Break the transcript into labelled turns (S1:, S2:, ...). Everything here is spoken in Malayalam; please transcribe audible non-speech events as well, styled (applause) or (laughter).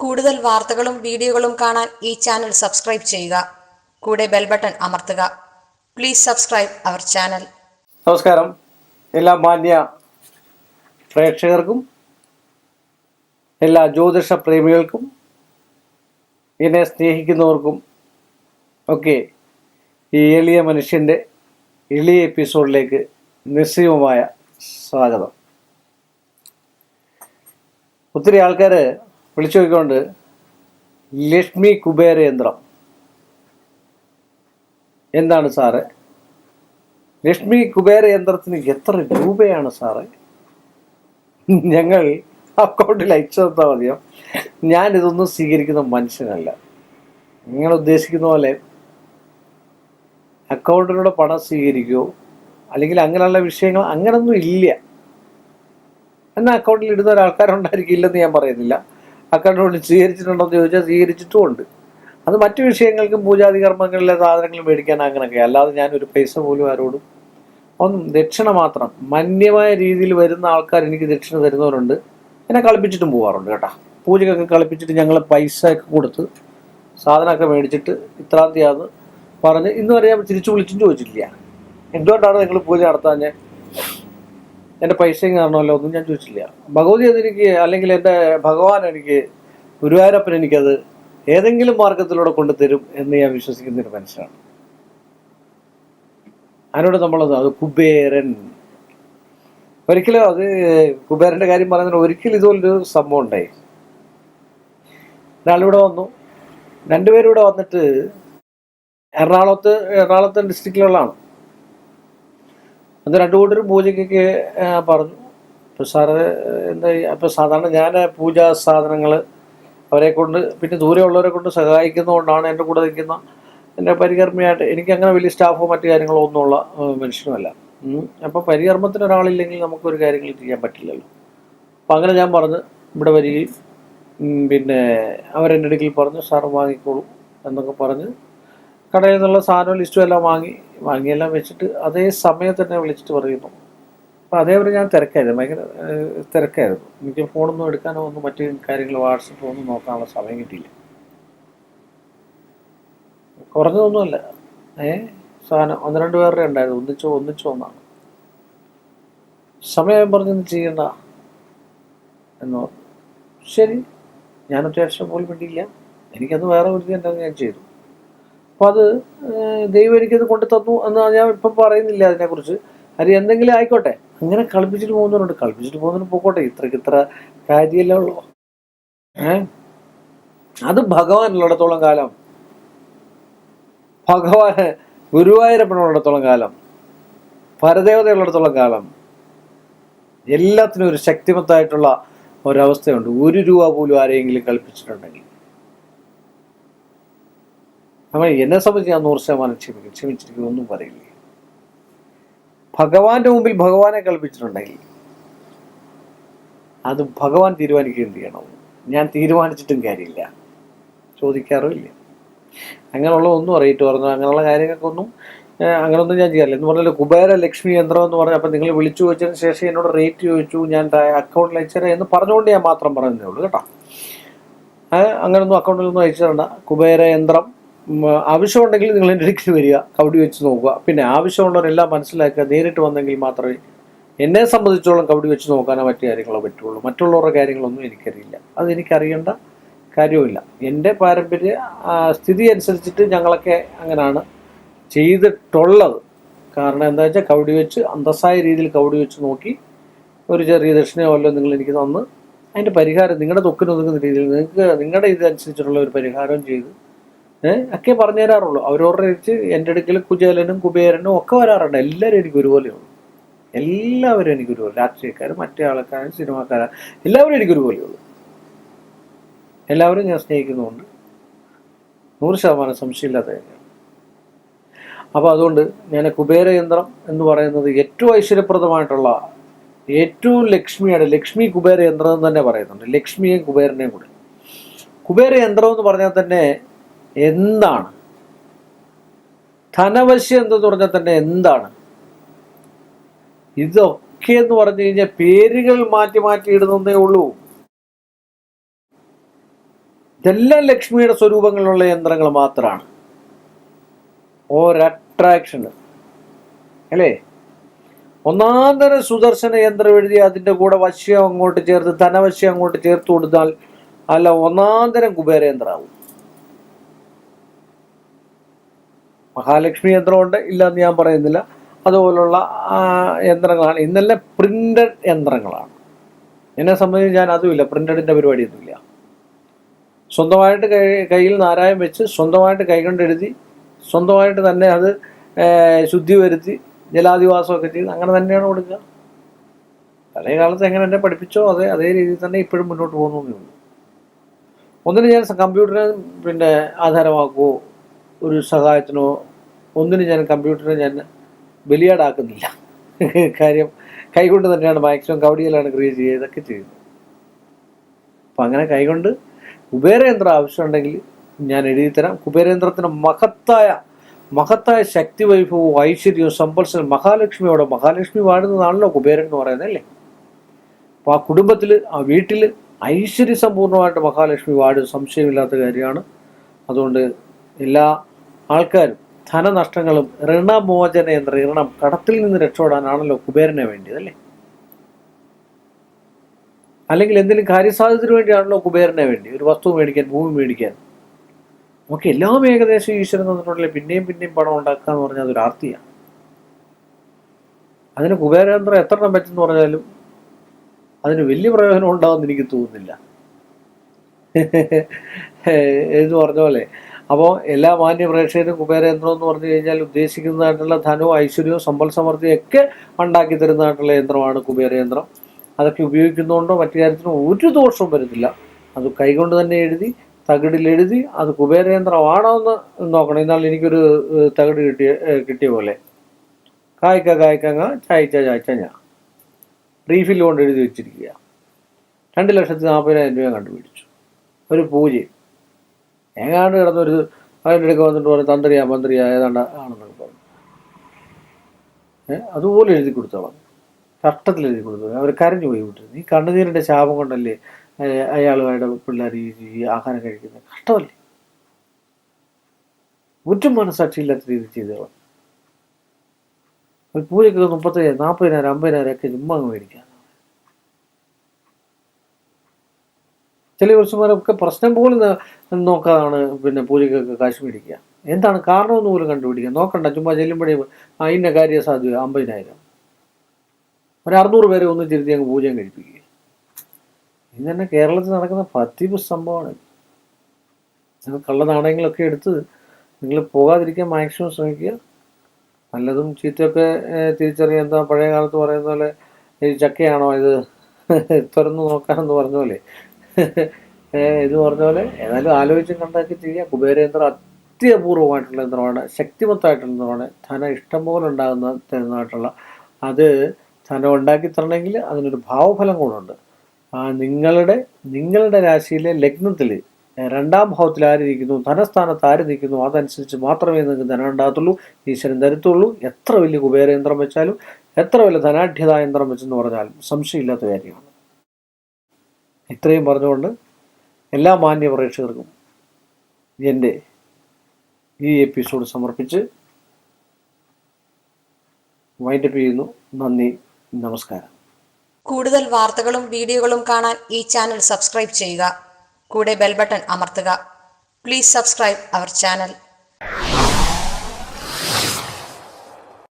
S1: കൂടുതൽ വാർത്തകളും വീഡിയോകളും കാണാൻ ഈ ചാനൽ സബ്സ്ക്രൈബ് ചെയ്യുക. കൂടെ ബെൽ ബട്ടൺ അമർത്തുക. Please subscribe our channel.
S2: നമസ്കാരം. എല്ലാ മാന്യ പ്രേക്ഷകർക്കും എല്ലാ ജ്യോതിഷ പ്രേമികൾക്കും എന്നെ സ്നേഹിക്കുന്നവർക്കും ഒക്കെ ഈ എളിയ മനുഷ്യന്റെ എളിയ എപ്പിസോഡിലേക്ക് നിസ്സീമമായ സ്വാഗതം. ഒത്തിരി ആൾക്കാർ വിളിച്ചു നോക്കിക്കൊണ്ട് ലക്ഷ്മി കുബേര യന്ത്രം എന്താണ് സാറ്? ലക്ഷ്മി കുബേര യന്ത്രത്തിന് എത്ര രൂപയാണ് സാറ്? ഞങ്ങൾ അക്കൗണ്ടിൽ അയച്ചു തന്നാൽ മതിയോ? ഞാനിതൊന്നും സ്വീകരിക്കുന്ന മനുഷ്യനല്ല. നിങ്ങൾ ഉദ്ദേശിക്കുന്ന പോലെ അക്കൗണ്ടിലൂടെ പണം സ്വീകരിക്കുമോ അല്ലെങ്കിൽ അങ്ങനെയുള്ള വിഷയങ്ങൾ അങ്ങനൊന്നും ഇല്ല. എന്നാൽ അക്കൗണ്ടിൽ ഇടുന്ന ഒരാൾക്കാരുണ്ടായിരിക്കില്ലെന്ന് ഞാൻ പറയുന്നില്ല. അക്കൗണ്ടിൽ സ്വീകരിച്ചിട്ടുണ്ടോ എന്ന് ചോദിച്ചാൽ സ്വീകരിച്ചിട്ടും ഉണ്ട് അത് മറ്റു വിഷയങ്ങൾക്കും പൂജാതി കർമ്മങ്ങളിലെ സാധനങ്ങൾ മേടിക്കാൻ അങ്ങനെയൊക്കെ. അല്ലാതെ ഞാൻ ഒരു പൈസ പോലും ആരോടും ഒന്നും ദക്ഷിണ മാത്രം. മാന്യമായ രീതിയിൽ വരുന്ന ആൾക്കാർ എനിക്ക് ദക്ഷിണ തരുന്നവരുണ്ട്. എന്നെ കളിപ്പിച്ചിട്ടും പോകാറുണ്ട് കേട്ടോ. പൂജയ്ക്കൊക്കെ കളിപ്പിച്ചിട്ട് ഞങ്ങൾ പൈസ ഒക്കെ കൊടുത്ത് സാധനമൊക്കെ മേടിച്ചിട്ട് ഇത്രാം തീയതി പറഞ്ഞ് ഇന്ന് വരെ ഞാൻ തിരിച്ചു വിളിച്ചും ചോദിച്ചിട്ടില്ല. എന്തുകൊണ്ടാണ് നിങ്ങൾ പൂജ നടത്താൻ ഞാൻ എന്റെ പൈസയും കാരണമല്ലോ ഒന്നും ഞാൻ ചോദിച്ചില്ല. ഭഗവതി അതെനിക്ക് അല്ലെങ്കിൽ എന്റെ ഭഗവാൻ എനിക്ക് ഗുരുവായൂരപ്പൻ എനിക്കത് ഏതെങ്കിലും മാർഗത്തിലൂടെ കൊണ്ടുതരും എന്ന് ഞാൻ വിശ്വസിക്കുന്ന ഒരു മനുഷ്യനാണ്. അതിനോട് നമ്മളത് അത് കുബേരൻ. ഒരിക്കലും അത് കുബേരന്റെ കാര്യം പറയുന്നത് ഒരിക്കലും ഇതുപോലൊരു സംഭവം ഉണ്ടായി. ഒരാളിവിടെ വന്നു. രണ്ടുപേരും ഇവിടെ വന്നിട്ട് എറണാകുളത്ത് എറണാകുളത്തെ ഡിസ്ട്രിക്റ്റിലുള്ളതാണ് അത് രണ്ടു കൂട്ടരും പൂജയ്ക്കൊക്കെ ആ, പറഞ്ഞു. അപ്പോൾ സാറ് എന്താ അപ്പോൾ സാധാരണ ഞാൻ പൂജാ സാധനങ്ങൾ അവരെ കൊണ്ട് പിന്നെ ദൂരെ ഉള്ളവരെ കൊണ്ട് സഹായിക്കുന്നതുകൊണ്ടാണ് എന്റെ കൂടെ നിൽക്കുന്ന എന്റെ പരികർമ്മിയായിട്ട് എനിക്ക് അങ്ങനെ വലിയ സ്റ്റാഫോ മറ്റു കാര്യങ്ങളോ ഒന്നുമുള്ള മനുഷ്യനുമല്ല. അപ്പോൾ പരികർമ്മത്തിന് ഒരാളില്ലെങ്കിൽ നമുക്കൊരു കാര്യങ്ങൾ ചെയ്യാൻ പറ്റില്ലല്ലോ. അപ്പോൾ അങ്ങനെ ഞാൻ പറഞ്ഞ് ഇവിടെ വരികയും പിന്നെ അവരെന്റെ അടുക്കൽ പറഞ്ഞു സാർ വാങ്ങിക്കോളൂ എന്നൊക്കെ പറഞ്ഞ് കടയിൽ നിന്നുള്ള സാധനവും ലിസ്റ്റും എല്ലാം വാങ്ങി വാങ്ങിയെല്ലാം വെച്ചിട്ട് അതേ സമയത്ത് തന്നെ വിളിച്ചിട്ട് പറയുന്നു. അപ്പോൾ അതേപോലെ ഞാൻ തിരക്കായിരുന്നു. ഭയങ്കര തിരക്കായിരുന്നു. എനിക്ക് ഫോണൊന്നും എടുക്കാനോ ഒന്നും മറ്റു കാര്യങ്ങൾ വാട്സപ്പ് ഒന്നും നോക്കാനുള്ള സമയം കിട്ടിയില്ല. കുറഞ്ഞതൊന്നുമല്ല. ഏ സാധനം ഒന്ന് രണ്ട് പേരുടെ ഉണ്ടായിരുന്നു. ഒന്നിച്ചോ ഒന്നിച്ചോ ഒന്നാണ് സമയം പറഞ്ഞൊന്നും ചെയ്യണ്ട എന്ന് പറഞ്ഞു. ശരി. ഞാൻ അത്യാവശ്യം പോലും വേണ്ടിയില്ല എനിക്കത് വേറെ ഒരു ഞാൻ ചെയ്തു അപ്പോൾ അത് ദൈവം എനിക്കത് കൊണ്ടു തന്നു എന്ന് ഞാൻ ഇപ്പം പറയുന്നില്ല അതിനെക്കുറിച്ച്. അത് എന്തെങ്കിലും ആയിക്കോട്ടെ. അങ്ങനെ കളിപ്പിച്ചിട്ട് പോകുന്നവരുണ്ട്. കളിപ്പിച്ചിട്ട് പോകുന്നവർ പോയിക്കോട്ടെ ഇത്രയ്ക്ക് ഇത്ര കാര്യമല്ലേ ഉള്ളൂ. ഏ? അത് ഭഗവാനുള്ളിടത്തോളം കാലം. ഭഗവാൻ ഗുരുവായൂരപ്പനുള്ളിടത്തോളം കാലം. പരദേവതയുള്ളിടത്തോളം കാലം. എല്ലാത്തിനും ഒരു ശക്തിമത്തായിട്ടുള്ള ഒരവസ്ഥയുണ്ട്. ഒരു രൂപ പോലും ആരെയെങ്കിലും കൽപ്പിച്ചിട്ടുണ്ടെങ്കിൽ. നമ്മൾ എന്നെ സംബന്ധിച്ച് ഞാൻ നൂറ് ശതമാനം ക്ഷമിക്കും. ക്ഷമിച്ചിരിക്കും ഒന്നും പറയില്ല? ഭഗവാന്റെ മുമ്പിൽ ഭഗവാനെ കൽപ്പിച്ചിട്ടുണ്ടെങ്കിൽ അത് ഭഗവാൻ തീരുമാനിക്കുകയും ചെയ്യണം. ഞാൻ തീരുമാനിച്ചിട്ടും കാര്യമില്ല. ചോദിക്കാറുമില്ല അങ്ങനെയുള്ള ഒന്നും അറിയിട്ട് പറഞ്ഞു അങ്ങനെയുള്ള കാര്യങ്ങൾക്കൊന്നും ഒന്നും അങ്ങനെയൊന്നും ഞാൻ ചെയ്യാറില്ല. എന്ന് പറഞ്ഞാൽ കുബേര ലക്ഷ്മി യന്ത്രം എന്ന് പറഞ്ഞു അപ്പം നിങ്ങൾ വിളിച്ചു വെച്ചതിന് ശേഷം എന്നോട് റേറ്റ് ചോദിച്ചു. ഞാൻ അക്കൗണ്ടിൽ അയച്ചുതരാം എന്ന് പറഞ്ഞുകൊണ്ട് ഞാൻ മാത്രം പറഞ്ഞതേ ഉള്ളൂ കേട്ടോ. അങ്ങനൊന്നും അക്കൗണ്ടിലൊന്നും അയച്ചു തരണ്ട കുബേര യന്ത്രം ആവശ്യമുണ്ടെങ്കിൽ നിങ്ങൾ എന്റെ അടുക്കൽ വരിക കബഡി വെച്ച് നോക്കുക. പിന്നെ ആവശ്യമുള്ളവരെല്ലാം മനസ്സിലാക്കുക നേരിട്ട് വന്നെങ്കിൽ മാത്രമേ എന്നെ സംബന്ധിച്ചോളം കബഡി വെച്ച് നോക്കാനോ മറ്റു കാര്യങ്ങളോ പറ്റുള്ളൂ. മറ്റുള്ളവരുടെ കാര്യങ്ങളൊന്നും എനിക്കറിയില്ല. അത് എനിക്കറിയേണ്ട കാര്യവുമില്ല. എന്റെ പാരമ്പര്യ സ്ഥിതി അനുസരിച്ചിട്ട് ഞങ്ങളൊക്കെ അങ്ങനെയാണ് ചെയ്തിട്ടുള്ളത്. കാരണം എന്താ വെച്ചാൽ കവടി വെച്ച് അന്തസ്സായ രീതിയിൽ കവടി വെച്ച് നോക്കി ഒരു ചെറിയ ദക്ഷിണയോ അല്ലോ നിങ്ങൾ എനിക്ക് തന്ന് അതിന്റെ പരിഹാരം നിങ്ങളുടെ തൊക്കിനൊതുങ്ങുന്ന രീതിയിൽ നിങ്ങൾക്ക് നിങ്ങളുടെ ഇതനുസരിച്ചിട്ടുള്ള ഒരു പരിഹാരം ചെയ്ത് ഒക്കെ പറഞ്ഞു തരാറുള്ളൂ അവരവരുടെ വെച്ച് എന്റെ അടുക്കൽ കുചേലനും കുബേരനും ഒക്കെ വരാറുണ്ട്. എല്ലാവരും എനിക്ക് ഒരുപോലെയുള്ളൂ എല്ലാവരും എനിക്ക് ഒരുപോലെ രാഷ്ട്രീയക്കാരും മറ്റേ ആൾക്കാരും സിനിമാക്കാരും എല്ലാവരും എനിക്ക് ഒരുപോലെയുള്ളൂ എല്ലാവരും ഞാൻ സ്നേഹിക്കുന്നുണ്ട് നൂറ് ശതമാനം സംശയമില്ലാത്ത കാര്യമാണ്. അപ്പോൾ അതുകൊണ്ട് ഞാൻ കുബേര യന്ത്രം എന്ന് പറയുന്നത് ഏറ്റവും ഐശ്വര്യപ്രദമായിട്ടുള്ള ഏറ്റവും ലക്ഷ്മിയാണ് ലക്ഷ്മി കുബേര യന്ത്രം എന്ന് തന്നെ പറയുന്നുണ്ട്. ലക്ഷ്മിയും കുബേരനെയും കൂടെ. കുബേര യന്ത്രം എന്ന് പറഞ്ഞാൽ തന്നെ എന്താണ്? ധനവശ്യം എന്ന് പറഞ്ഞാൽ തന്നെ എന്താണ്? ഇതൊക്കെ എന്ന് പറഞ്ഞു കഴിഞ്ഞാൽ പേരുകൾ മാറ്റി മാറ്റി ഇടുന്നതേ ഉള്ളൂ. ഇതെല്ലാം ലക്ഷ്മിയുടെ സ്വരൂപങ്ങളിലുള്ള യന്ത്രങ്ങൾ മാത്രമാണ്. ഒരട്രാക്ഷന് അല്ലേ? ഒന്നാന്തര തരം സുദർശന യന്ത്രം എഴുതി അതിന്റെ കൂടെ വശ്യം അങ്ങോട്ട് ചേർത്ത് ധനവശ്യം അങ്ങോട്ട് ചേർത്ത് കൊടുത്താൽ അല്ല ഒന്നാന്തരം തരം കുബേരയന്ത്രമാവും മഹാലക്ഷ്മി യന്ത്രമുണ്ട്. ഇല്ല എന്ന് ഞാൻ പറയുന്നില്ല. അതുപോലുള്ള യന്ത്രങ്ങളാണ്. ഇന്നലെ പ്രിന്റഡ് യന്ത്രങ്ങളാണ്. എന്നെ സംബന്ധിച്ച് ഞാൻ അതുമില്ല. പ്രിന്റഡിന്റെ പരിപാടിയൊന്നുമില്ല. സ്വന്തമായിട്ട് കൈ കയ്യിൽ നാരായം വെച്ച് സ്വന്തമായിട്ട് കൈകൊണ്ട് എഴുതി സ്വന്തമായിട്ട് തന്നെ അത് ശുദ്ധി വരുത്തി ജലാധിവാസമൊക്കെ ചെയ്ത് അങ്ങനെ തന്നെയാണ് കൊടുക്കുക. പഴയ കാലത്ത് എങ്ങനെ എന്നെ പഠിപ്പിച്ചോ അതേ അതേ രീതിയിൽ തന്നെ ഇപ്പോഴും മുന്നോട്ട് പോകുന്നേ ഉള്ളൂ ഒന്നിന് ഞാൻ കമ്പ്യൂട്ടറിനെ പിന്നെ ആധാരമാക്കുവോ ഒരു സഹായത്തിനോ ഒന്നിനും ഞാൻ കമ്പ്യൂട്ടറിനെ ഞാൻ ബലിയാടാക്കുന്നില്ല. കാര്യം കൈകൊണ്ട് തന്നെയാണ് മാക്സിമം കവടിയിലാണ് ക്രിയേറ്റ് ചെയ്യുക ഇതൊക്കെ ചെയ്യുന്നത്. അപ്പം അങ്ങനെ കൈകൊണ്ട് കുബേരയന്ത്രം ആവശ്യമുണ്ടെങ്കിൽ ഞാൻ എഴുതിത്തരാം കുബേരയന്ത്രത്തിന് മഹത്തായ മഹത്തായ ശക്തി വൈഭവവും ഐശ്വര്യവും സമ്പത്സരം മഹാലക്ഷ്മിയോടെ മഹാലക്ഷ്മി വാഴുന്നതാണല്ലോ കുബേരൻ എന്ന് പറയുന്നത് അല്ലേ? അപ്പോൾ ആ കുടുംബത്തിൽ ആ വീട്ടിൽ ഐശ്വര്യ സമ്പൂർണമായിട്ട് മഹാലക്ഷ്മി വാഴും സംശയമില്ലാത്ത കാര്യമാണ്. അതുകൊണ്ട് എല്ലാ ആൾക്കാരും ധനനഷ്ടങ്ങളും ഋണമോചന എന്ന ഋണം കടത്തിൽ നിന്ന് രക്ഷപ്പെടാനാണല്ലോ കുബേരനെ വേണ്ടിയത് അല്ലേ? അല്ലെങ്കിൽ എന്തെങ്കിലും കാര്യസാധ്യതയ്ക്ക് വേണ്ടിയാണല്ലോ കുബേരനെ വേണ്ടി. ഒരു വസ്തു മേടിക്കാൻ ഭൂമി മേടിക്കാൻ. നമുക്ക് എല്ലാം ഏകദേശം ഈശ്വരൻ തന്നിട്ടുണ്ടല്ലേ. പിന്നെയും പിന്നെയും പണം ഉണ്ടാക്കുക എന്ന് പറഞ്ഞാൽ അതൊരു ആർത്തിയാണ് അതിന് കുബേരയന്ത്രം എത്ര എണ്ണം പറ്റുമെന്ന് പറഞ്ഞാലും അതിന് വലിയ പ്രയോജനം ഉണ്ടാകുമെന്ന് എനിക്ക് തോന്നുന്നില്ല. (laughs) എന്ന് പറഞ്ഞ പോലെ? അപ്പോൾ എല്ലാ മാന്യ പ്രേക്ഷകരും കുബേരയന്ത്രം എന്ന് പറഞ്ഞു കഴിഞ്ഞാൽ ഉദ്ദേശിക്കുന്നതായിട്ടുള്ള ധനവും ഐശ്വര്യവും സമ്പൽ സമൃദ്ധിയും ഒക്കെ ഉണ്ടാക്കി തരുന്നതായിട്ടുള്ള യന്ത്രമാണ് കുബേരയന്ത്രം അതൊക്കെ ഉപയോഗിക്കുന്നതുകൊണ്ടോ മറ്റു കാര്യത്തിനും ഒരു ദോഷവും വരുന്നില്ല. അത് കൈകൊണ്ട് തന്നെ എഴുതി തകിടിൽ എഴുതി അത് കുബേരയന്ത്രമാണോ എന്ന് നോക്കണം. എന്നാൽ എനിക്കൊരു തകിട് കിട്ടിയ കിട്ടിയ പോലെ. കായ്ക്ക കായ്ക്കങ്ങ ചായച്ച ചായച്ച ഞാൻ റീഫിൽ കൊണ്ട് എഴുതി വെച്ചിരിക്കുക. രണ്ട് ലക്ഷത്തി നാൽപ്പതിനായിരം രൂപ കണ്ടുപിടിച്ചു. ഒരു പൂജയും. എങ്ങാണ്ട് കിടന്നൊരു അതിന്റെ ഇടയ്ക്ക് വന്നിട്ട് പറഞ്ഞു തന്ത്രിയാ മന്ത്രിയാ ഏതാണ്ട് ആണെന്നൊക്കെ പറഞ്ഞു. ഏഹ് അതുപോലെ എഴുതി കൊടുത്തോളാം കഷ്ടത്തിൽ എഴുതി കൊടുത്തു. അവർ കരഞ്ഞു പോയി വിട്ടു ഈ കണ്ണുനീരിന്റെ ശാപം കൊണ്ടല്ലേ അയാളുമായിട്ട് പിള്ളേർ ഈ ആഹാരം കഴിക്കുന്നത്? കഷ്ടമല്ലേ? ഒറ്റും മനസ്സാക്ഷിയില്ലാത്ത രീതിയിൽ ചെയ്തോളാം ഒരു പൂജയ്ക്ക് മുപ്പത്തയ്യായിരം നാൽപ്പതിനായിരം അമ്പതിനായിരം ഒക്കെ ചുമ്മാ അങ്ങ് മേടിക്കാം. ചില പുരുഷന്മാരൊക്കെ പ്രശ്നം പോലും നോക്കാതാണ് പിന്നെ പൂജയ്ക്കൊക്കെ കാശ് മേടിക്കുക. എന്താണ് കാരണമെന്ന് പോലും കണ്ടുപിടിക്കുക. നോക്കണ്ട ചുമ്മാ ചെല്ലുമ്പോഴേ ആ ഇന്ന കാര്യ സാധ്യത അമ്പതിനായിരം. ഒരു അറുന്നൂറ് പേരെ ഒന്ന് തിരുത്തി അങ്ങ് പൂജയും കഴിപ്പിക്കുക. ഇത് തന്നെ കേരളത്തിൽ നടക്കുന്ന പതിവ് സംഭവമാണ്. നിങ്ങൾ കള്ള നാണയങ്ങളൊക്കെ എടുത്ത് നിങ്ങൾ പോകാതിരിക്കാൻ മാക്സിമം ശ്രമിക്കുക. നല്ലതും ചീത്തയൊക്കെ തിരിച്ചറിയാൻ എന്താ പഴയ കാലത്ത് പറയുന്ന പോലെ ഈ ചക്കയാണോ ഇത്? (laughs) തുറന്നു നോക്കാനെന്ന് പറഞ്ഞ പോലെ. ഇത് പറഞ്ഞ പോലെ ഏതായാലും ആലോചിച്ചും കണ്ടൊക്കെ ചെയ്യുക കുബേരയന്ത്രം അത്യപൂർവമായിട്ടുള്ള യന്ത്രമാണ്. ശക്തിമത്തായിട്ടുള്ള യന്ത്രമാണ്. ധനം ഇഷ്ടം പോലെ ഉണ്ടാകുന്ന തരുന്നതായിട്ടുള്ള അത് ധനം ഉണ്ടാക്കി തരണമെങ്കിൽ അതിനൊരു ഭാവഫലം കൂടുണ്ട് ആ നിങ്ങളുടെ നിങ്ങളുടെ രാശിയിലെ ലഗ്നത്തിൽ രണ്ടാം ഭാവത്തിൽ ആരിയിരിക്കുന്നു ധനസ്ഥാനത്ത് ആര് നിൽക്കുന്നു അതനുസരിച്ച് മാത്രമേ നിങ്ങൾക്ക് ധനം ഉണ്ടാകത്തുള്ളൂ ഈശ്വരൻ തരത്തുള്ളൂ. എത്ര വലിയ കുബേരയന്ത്രം വെച്ചാലും എത്ര വലിയ ധനാഢ്യതാ യന്ത്രം വെച്ചെന്ന് പറഞ്ഞാലും സംശയമില്ലാത്ത കാര്യമാണ്. ഇത്രയും പറഞ്ഞുകൊണ്ട് എല്ലാ മാന്യ പ്രേക്ഷകർക്കും എന്റെ ഈ എപ്പിസോഡ് സമർപ്പിച്ച് വൈൻഡപ്പ് ചെയ്യുന്നു. നന്ദി നമസ്കാരം.
S1: കൂടുതൽ വാർത്തകളും വീഡിയോകളും കാണാൻ ഈ ചാനൽ സബ്സ്ക്രൈബ് ചെയ്യുക. കൂടെ ബെൽ ബട്ടൺ അമർത്തുക. Please subscribe our channel